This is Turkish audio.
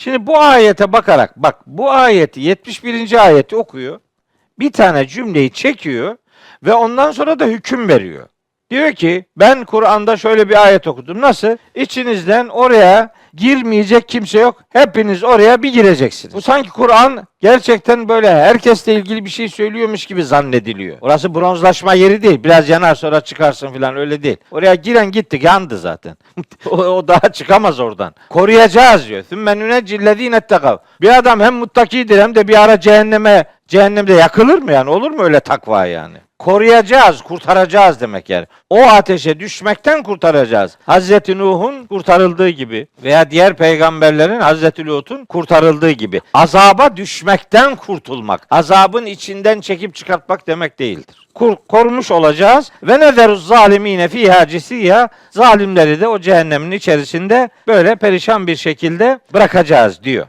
Şimdi bu ayete bakarak bak bu ayeti 71. ayeti okuyor. Bir tane cümleyi çekiyor ve ondan sonra da hüküm veriyor. Diyor ki ben Kur'an'da şöyle bir ayet okudum. Nasıl? İçinizden oraya girmeyecek kimse yok. Hepiniz oraya bir gireceksiniz. Bu sanki Kur'an gerçekten böyle herkesle ilgili bir şey söylüyormuş gibi zannediliyor. Orası bronzlaşma yeri değil. Biraz yanar sonra çıkarsın falan öyle değil. Oraya giren gitti yandı zaten. o, o daha çıkamaz oradan. Koruyacağız diyor. Sümme nüneccillezîne ettekav. Bir adam hem muttakidir hem de bir ara cehenneme cehennemde yakılır mı yani? Olur mu öyle takva yani? Koruyacağız, kurtaracağız demek yani. O ateşe düşmekten kurtaracağız. Hazreti Nuh'un kurtarıldığı gibi veya diğer peygamberlerin Hazreti Lut'un kurtarıldığı gibi. Azaba düşmekten kurtulmak, azabın içinden çekip çıkartmak demek değildir. Kur, korumuş olacağız ve nezeruz zalimine fiha cisiya zalimleri de o cehennemin içerisinde böyle perişan bir şekilde bırakacağız diyor.